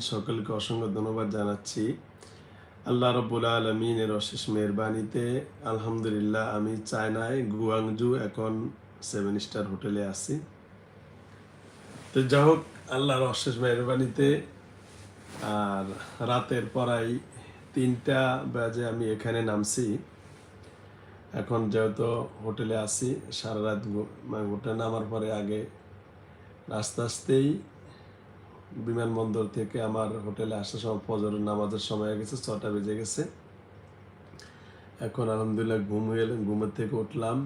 সকলকে অসংখ্য ধন্যবাদ জানাচ্ছি। আল্লাহ রব্বুল আলমিনের অশেষ মেহরবানিতে, আলহামদুলিল্লাহ, আমি চায়নায় গুয়াংজু এখন সেভেন স্টার হোটেলে আছি। তো যাই হোক, আল্লাহর অশেষ মেহরবানিতে, আর রাতের পরাই তিনটা বাজে আমি এখানে নামছি। এখন যেহেতু হোটেলে আছি, সারা রাত ঘু- মানে নামার পরে আগে আস্তে আস্তেই বিমানবন্দর থেকে আমার হোটেলে আসার সময় ফজরের নামাজের সময় গেছে, ছটা বেজে গেছে। এখন আলহামদুলিল্লাহ ঘুম হয়ে ঘুমের থেকে উঠলাম।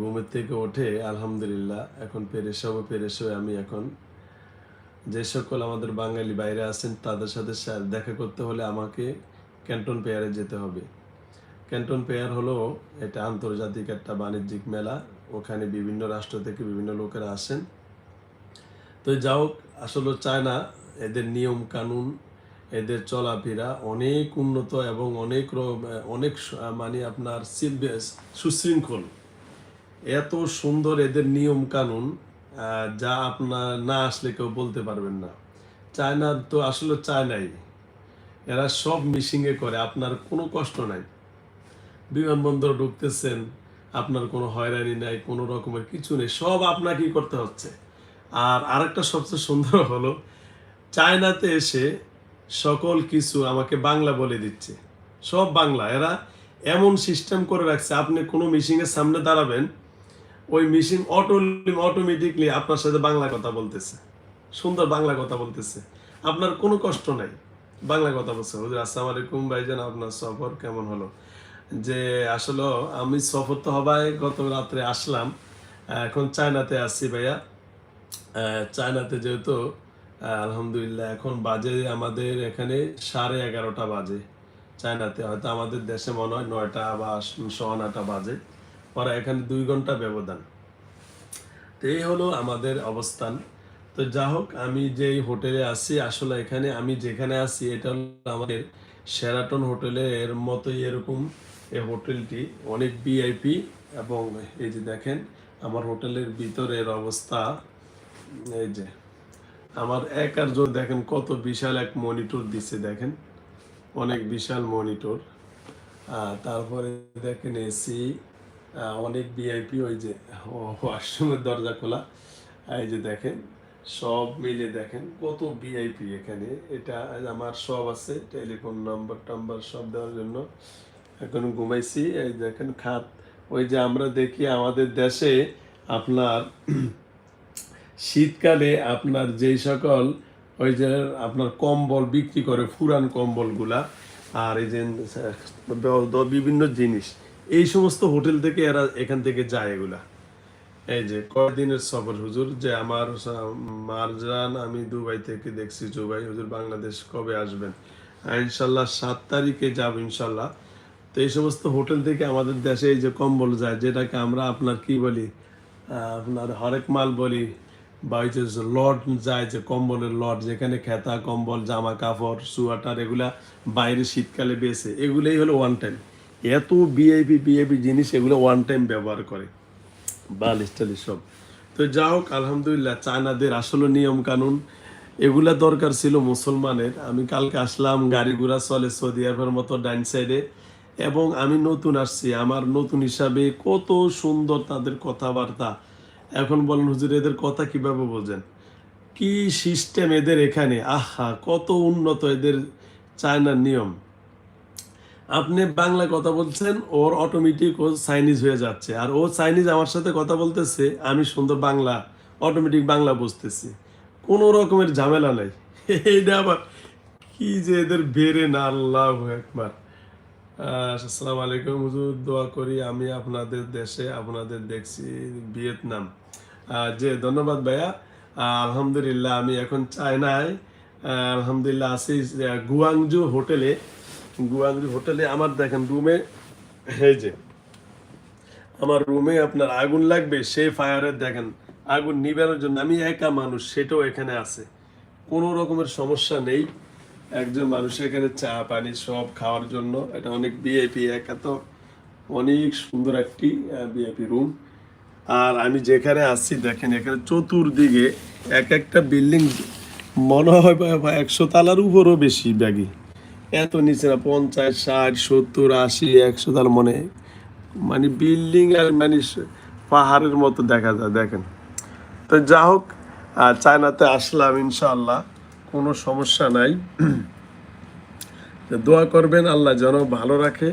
ঘুমের থেকে উঠে আলহামদুলিল্লাহ এখন পেরেশ হব পেরেশ হয়ে আমি এখন যে সকল আমাদের বাঙালি বাইরে আছেন, তাদের সাথে দেখা করতে হলে আমাকে ক্যান্টন পেয়ারে যেতে হবে। ক্যান্টন পেয়ার হলো এটা আন্তর্জাতিক একটা বাণিজ্যিক মেলা, ওখানে বিভিন্ন রাষ্ট্র থেকে বিভিন্ন লোকেরা আসেন। তো যাও আসলে চায়না, এদের নিয়ম কানুন, এদের চলাফেরা অনেক উন্নত এবং অনেক অনেক মানে আপনার সুশৃঙ্খল। এত সুন্দর এদের নিয়ম কানুন যা আপনার না আসলে কেউ বলতে পারবেন না। চায়নার তো আসলে চায় নাই এরা সব মিশিংয়ে করে, আপনার কোনো কষ্ট নাই। বিমানবন্দর ঢুকতেছেন, আপনার কোনো হয়রানি নাই, কোনো রকমের কিছু নেই, সব আপনাকেই করতে হচ্ছে। আর আরেকটা সবচেয়ে সুন্দর হলো, চায়নাতে এসে সকল কিছু আমাকে বাংলা বলে দিচ্ছে। সব বাংলা, এরা এমন সিস্টেম করে রাখছে, আপনি কোনো মেশিনের সামনে দাঁড়াবেন, ওই মেশিন অটো অটোমেটিকলি আপনার সাথে বাংলা কথা বলতেছে। সুন্দর বাংলা কথা বলতেছে। আপনার কোনো কষ্ট নাই। বাংলা কথা বলছে। হুজুর, আসসালামু আলাইকুম ভাইজান, আপনার সফর কেমন হলো? যে আসলে আমি সফর তো হবাই, গত রাত্রে আসলাম, এখন চায়নাতে আসছি ভাইয়া। চায়নাতে যেহেতু আলহামদুলিল্লাহ, এখন বাজে আমাদের এখানে সাড়ে এগারোটা বাজে চায়নাতে। হয়তো আমাদের দেশে মনে হয় নয়টা বা সোয়া নয়টা বাজে। পরে এখানে দুই ঘণ্টা ব্যবধান। তো এই হলো আমাদের অবস্থান। তো যা হোক, আমি যে হোটেলে আছি, আসলে এখানে আমি যেখানে আছি, এটা হলো আমাদের শেরাটন হোটেলের মতোই এরকম এই হোটেলটি। অনেক ভিআইপি এবং এই যে দেখেন, আমার হোটেলের ভিতরের অবস্থা। এই যে, আমার এক আর জোর দেখেন কত বিশাল এক মনিটর দিছে, দেখেন। অনেক বিশাল মনিটর তারপরে দেখেন এসি অনেক ভিআইপি ওই যে ওয়াশরুমের দরজা খোলা। এই যে দেখেন, সব মিলে দেখেন কত ভিআইপি এখানে। এটা আমার সব আছে টেলিফোন নাম্বার টাম্বার সব দেওয়ার জন্য। এখন ঘুমাইছি, এই দেখেন খাত। ওই যে আমরা দেখি আমাদের দেশে আপনার শীতকালে আপনার যেই সকল ওই যে আপনার কম্বল বিক্রি করে, ফুরান কম্বলগুলা আর এই যে বিভিন্ন জিনিস, এই সমস্ত হোটেল থেকে এরা এখান থেকে যায় এগুলা। এই যে কয়দিনের সফর, হুজুর, যে আমার মারজান আমি দুবাই থেকে দেখছি, দুবাই, হুজুর, বাংলাদেশ কবে আসবেন? ইনশাল্লাহ সাত তারিখে যাব ইনশাল্লাহ। তো এই সমস্ত হোটেল থেকে আমাদের দেশে এই যে কম্বল যায়, যেটাকে আমরা আপনার কি বলি আপনার হরেক মাল বলি বা ওই যে লট যায় যে কম্বলের লট যেখানে খেতা, কম্বল, জামা কাপড়, সোয়াটার, এগুলা বাইরে শীতকালে বেছে। এগুলোই হলো ওয়ান টাইম এত বিআইপি বিআইপি জিনিস এগুলো ওয়ান টাইম ব্যবহার করে। বালিশ টালিশ সব। তো যা হোক আলহামদুলিল্লাহ, চায়নাদের আসলে নিয়ম কানুন এগুলা দরকার ছিল মুসলমানের। আমি কালকে আসলাম গাড়ি ঘোড়া চলে সৌদি আরবের মতো ডাইন সাইডে এবং আমি নতুন আসছি। আমার নতুন হিসাবে কত সুন্দর তাদের কথাবার্তা। এখন বলেন, হুজুর, এদের কথা কীভাবে বোঝেন? কি সিস্টেম এদের এখানে? আহা, কত উন্নত এদের চায়নার নিয়ম। আপনি বাংলা কথা বলছেন, ওর অটোমেটিক ও চাইনিজ হয়ে যাচ্ছে। আর ও চাইনিজ আমার সাথে কথা বলতেছে, আমি সুন্দর বাংলা অটোমেটিক বাংলা বুঝতেছি। কোনো রকমের ঝামেলা নাই। এইটা আবার কি যে এদের বেড়ে না আল্লাহ একবার। আসসালামু আলাইকুম, হুজুর, দোয়া করি আমি আপনাদের দেশে আপনাদের দেখছি ভিয়েতনাম। যে ধন্যবাদ ভাইয়া। আলহামদুলিল্লাহ, আমি এখন চায়নায় আলহামদুলিল্লাহ আছি গুয়াংজু হোটেলে। গুয়াংজু হোটেলে আমার দেখেন রুমে, এই যে, আমার রুমে আপনার আগুন লাগবে, সেই ফায়ারের দেখেন আগুন নিবানোর জন্য আমি একা মানুষ, সেটাও এখানে আছে। কোনো রকমের সমস্যা নেই। একজন মানুষ এখানে চা, পানি সব খাওয়ার জন্য। এটা অনেক বিআইপি একা তো অনেক সুন্দর একটি বিআইপি রুম আর আমি যেখানে আসছি দেখেন এখানে চতুর্দিকে এক একটা বিল্ডিং মনে হয় একশো তালার উপরও বেশি ব্যাগি। এত নিচে না, পঞ্চাশ, ষাট, সত্তর, আশি, একশো তাল মনে। মানে বিল্ডিং আর মানে পাহাড়ের মতো দেখা যায়, দেখেন। তো যা হোক চায়নাতে আসলাম ইনশাআল্লাহ। কোনো সমস্যা নাই। দোয়া করবেন, আল্লাহ যেন ভালো রাখে।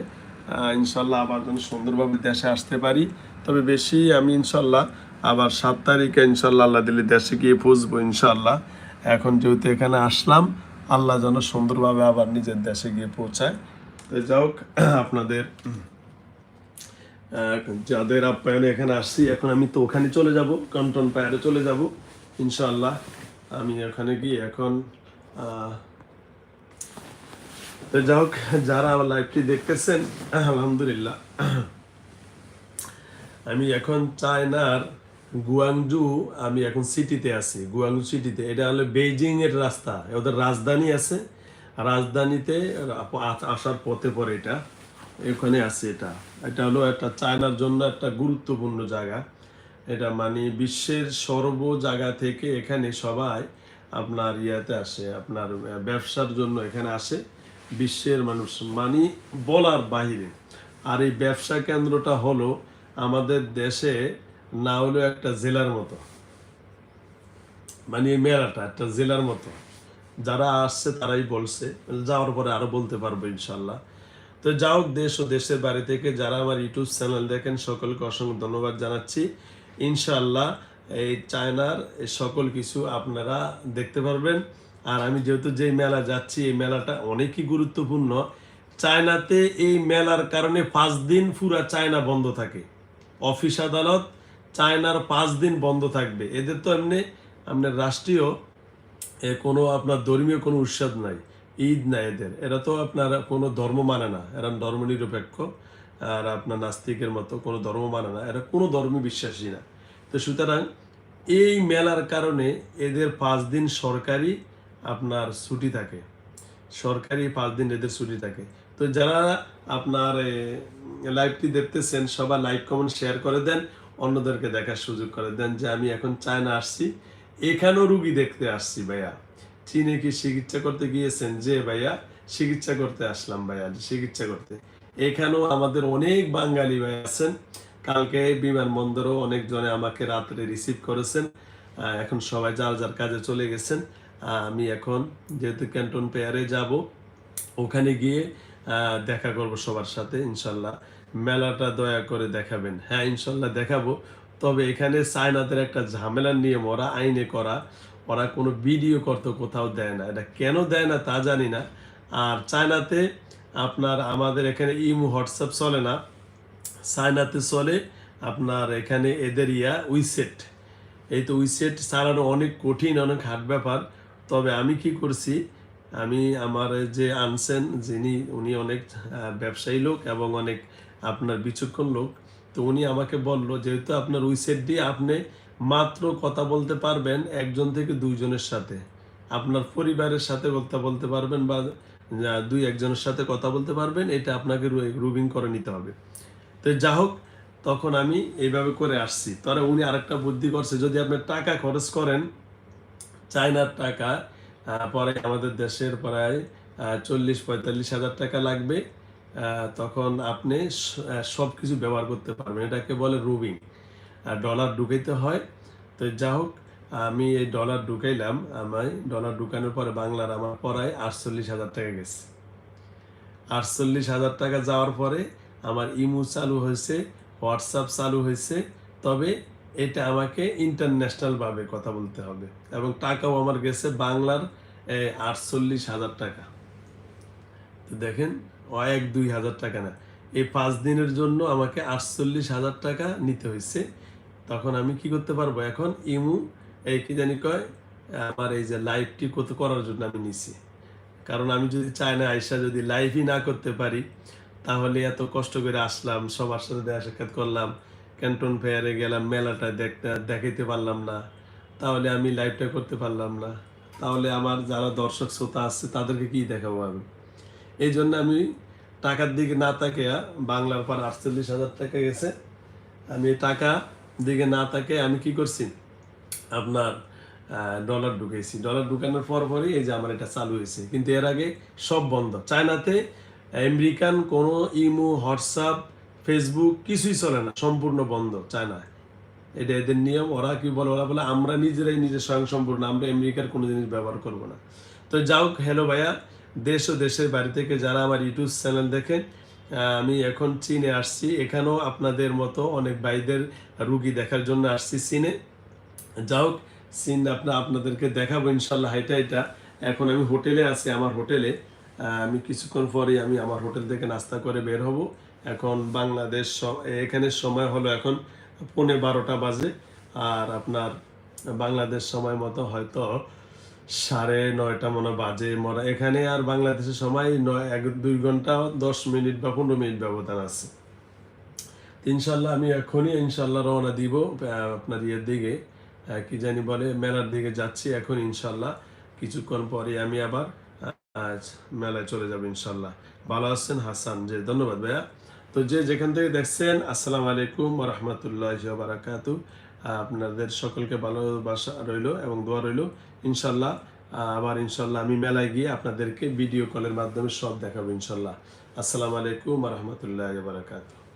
ইনশাল্লাহ আবার যেন সুন্দরভাবে দেশে আসতে পারি। তবে বেশি আমি ইনশাল্লাহ আবার সাত তারিখে ইনশাল্লাহ আল্লাহ দিল্লি দেশে গিয়ে পৌঁছবো ইনশাল্লাহ। এখন যেহেতু এখানে আসলাম, আল্লাহ যেন সুন্দরভাবে আবার নিজের দেশে গিয়ে পৌঁছায়। তো যাই হোক, আপনাদের যাদের আপ্যায়নে এখানে আসছি, এখন আমি তো ওখানে চলে যাব কন্টন পায়ারে চলে যাব, ইনশাল্লাহ। আমি ওখানে গিয়ে এখন যাই হোক, যারা আমার লাইভটি দেখতেছেন, আলহামদুলিল্লাহ। আমি এখন চায়নার গুয়াংজু আমি এখন সিটিতে আছি গুয়াংজু সিটিতে এটা হলো বেইজিং এর রাস্তা, ওদের রাজধানী আছে। রাজধানীতে আসার পথে পরে এটা, এখানে আছে এটা। এটা হলো একটা চায়নার জন্য একটা গুরুত্বপূর্ণ জায়গা। এটা মানে বিশ্বের সর্ব জায়গা থেকে এখানে সবাই আপনার ইয়াতে আসে, আপনার ব্যবসার জন্য এখানে আসে। বিশ্বের মানুষ মানে বলার বাহিরে। আর এই ব্যবসা কেন্দ্রটা হলো আমাদের দেশে না হলেও একটা জেলার মতো। মানে মেলাটা একটা জেলার মতো। যারা আসছে তারাই বলছে, যাওয়ার পরে আরও বলতে পারব ইনশাল্লাহ তো যাও দেশ ও দেশের বাড়ি থেকে যারা আমার ইউটিউব চ্যানেল দেখেন, সকলকে অসংখ্য ধন্যবাদ জানাচ্ছি। ইনশাল্লাহ এই চায়নার সকল কিছু আপনারা দেখতে পারবেন। আর আমি যেহেতু যে মেলা যাচ্ছি, এই মেলাটা অনেকই গুরুত্বপূর্ণ। চায়নাতে এই মেলার কারণে পাঁচ দিন পুরা চায়না বন্ধ থাকে। অফিস আদালত চায়নার পাঁচ দিন বন্ধ থাকবে। এদের তো এমনি আপনার রাষ্ট্রীয় কোনো আপনার ধর্মীয় কোনো উৎসব নাই, ঈদ নাই এদের। এরা তো আপনার কোনো ধর্ম মানে না, এরা ধর্ম নিরপেক্ষ আর আপনার নাস্তিকের মতো কোনো ধর্ম মানে না, এরা কোনো ধর্মে বিশ্বাসী না। তো সুতরাং এই মেলার কারণে এদের পাঁচ দিন সরকারি আপনার ছুটি থাকে। সরকারি পাঁচ দিন এদের ছুটি থাকে। তো যারা আপনার লাইভটি দেখতেছেন, সবাই লাইক, কমেন্ট, শেয়ার করে দেন, অন্যদেরকে দেখার সুযোগ করে দেন যে আমি এখন চায়না আসছি। এখানেও রুগী দেখতে আসছি ভাইয়া। চীনে কি চিকিৎসা করতে গিয়েছেন? যে ভাইয়া, চিকিৎসা করতে আসলাম ভাইয়া চিকিৎসা করতে। এখানেও আমাদের অনেক বাঙালি ভাই আছেন। কালকে বিমানবন্দরও অনেকজনে আমাকে রাত্রে রিসিভ করেছেন। এখন সবাই যার যার কাজে চলে গেছেন। আমি এখন যেহেতু ক্যান্টন পেয়ারে যাব, ওখানে গিয়ে দেখা করব সবার সাথে, ইনশাল্লাহ। মেলাটা দয়া করে দেখাবেন। হ্যাঁ ইনশাল্লাহ দেখাবো। তবে এখানে চায়নাদের একটা ঝামেলার নিয়ম, ওরা আইনে করা, ওরা কোনো ভিডিও করতে কোথাও দেয় না। এটা কেন দেয় না তা জানি না। আর চায়নাতে আপনার আমাদের এখানে ইমো, হোয়াটসঅ্যাপ চলে না। চায়নাতে চলে আপনার এখানে এদের ইয়া, উইসেট। এই তো উইসেট চালানো অনেক কঠিন, অনেক হার্ড ব্যাপার। তবে আমি কি করছি, আমি আমার যে আনছেন, যিনি, উনি অনেক ব্যবসায়ী লোক এবং অনেক আপনার বিচক্ষণ লোক, তো উনি আমাকে বলল, যেহেতু আপনার উইসেট দিয়ে আপনি মাত্র কথা বলতে পারবেন একজন থেকে দুইজনের সাথে। আপনার পরিবারের সাথে কথা বলতে পারবেন বা দুই একজনের সাথে কথা বলতে পারবেন, এটা আপনাকে রুবিং করে নিতে হবে। তো যা হোক, তখন আমি এইভাবে করে আসছি। তবে উনি আরেকটা বুদ্ধি করছে, যদি আপনি টাকা খরচ করেন, চায়নার টাকা পরে আমাদের দেশের প্রায় চল্লিশ, পঁয়তাল্লিশ হাজার টাকা লাগবে তখন আপনি সব কিছু ব্যবহার করতে পারবেন। এটাকে বলে রুবিং আর ডলার ঢুকাইতে হয়। তো যা হোক আমি এই ডলার ঢুকাইলাম, আমি ডলার ঢুকানোর পরে বাংলার আমার পড়ায় আটচল্লিশ হাজার টাকা গেছে। আটচল্লিশ হাজার টাকা যাওয়ার পরে আমার ইমো চালু হয়েছে, হোয়াটসঅ্যাপ চালু হয়েছে, তবে এটা আমাকে ইন্টারন্যাশনাল ভাবে কথা বলতে হবে এবং টাকাও আমার গেছে বাংলার আটচল্লিশ হাজার টাকা। তো দেখেন এক দুই হাজার টাকা না। এই পাঁচ দিনের জন্য আমাকে আটচল্লিশ হাজার টাকা নিতে হয়েছে। তখন আমি কি করতে পারব? এখন ইমু এই কি জানি কয়, আমার এই যে লাইভটি কত করার জন্য আমি নিছি। কারণ আমি যদি চাই না আইসা যদি লাইভই না করতে পারি, তাহলে এত কষ্ট করে আসলাম, সবার সাথে দেখা সাক্ষাৎ করলাম, ক্যান্টন ফেয়ারে গেলাম, মেলাটা দেখতে, দেখাইতে পারলাম না, তাহলে আমি লাইভটা করতে পারলাম না। তাহলে আমার যারা দর্শক, শ্রোতা আসছে তাদেরকে কি দেখাবো আমি? এই জন্য আমি টাকার দিকে না তাকিয়া বাংলার পর আটচল্লিশ হাজার টাকা গেছে। আমি টাকা দিকে না তাকে আমি কি করছি? আপনার ডলার ঢুকেছি ডলার ঢুকানোর পর পরই এই যে আমার এটা চালু হয়েছে। কিন্তু এর আগে সব বন্ধ। চায়নাতে আমেরিকান কোনো ইমো, হোয়াটসঅ্যাপ, ফেসবুক কিছুই চলে না। সম্পূর্ণ বন্ধ চায়নায়। এটা এদের নিয়ম। ওরা কি বলে? ওরা বলে, আমরা নিজেরাই নিজে স্বয়ং সম্পূর্ণ আমরা আমেরিকার কোনো জিনিস ব্যবহার করব না। তো যাও হ্যালো ভাইয়া। দেশ ও দেশের বাড়ি থেকে যারা আমার ইউটিউব চ্যানেল দেখেন আমি এখন চীনে আসছি। এখানেও আপনাদের মতো অনেক ভাইদের রুগী দেখার জন্য আসছি চীনে। যাও সিন আপনার আপনাদেরকে দেখাবো, ইনশাল্লাহ এটা এটা এখন আমি হোটেলে আছি, আমার হোটেলে। আমি কিছুক্ষণ পরেই আমি আমার হোটেল থেকে নাস্তা করে বের হব। এখন বাংলাদেশ এখানে সময় হলো এখন পৌনে বারোটা বাজে, আর আপনার বাংলাদেশ সময় মতো হয়তো সাড়ে নয়টা মনে বাজে। মরা এখানে আর বাংলাদেশের সময় নয়, এক, দুই ঘণ্টা, দশ মিনিট বা পনেরো মিনিট ব্যবধান আছে। ইনশাল্লাহ আমি এখনই, ইনশাল্লাহ রওনা দিব আপনার ইয়ের দিকে। কি জানি বলে, মেলার দিকে যাচ্ছি এখন ইনশাল্লাহ। কিছুক্ষণ পরে আমি আবার আজ মেলায় চলে যাব ইনশাল্লাহ। ভালো আছেন? হাসান যে ধন্যবাদ ভাইয়া। তো যে যেখান থেকে দেখছেন, আসসালামু আলাইকুম রহমতুল্লাহ বারাকাতু। আপনাদের সকলকে ভালোবাসা রইল এবং দোয়া রইল। ইনশাল্লাহ আবার ইনশাল্লাহ আমি মেলায় গিয়ে আপনাদেরকে ভিডিও কলের মাধ্যমে সব দেখাবো ইনশাল্লাহ। আসসালামু আলাইকুম রহমতুল্লাহ বারাকাতু।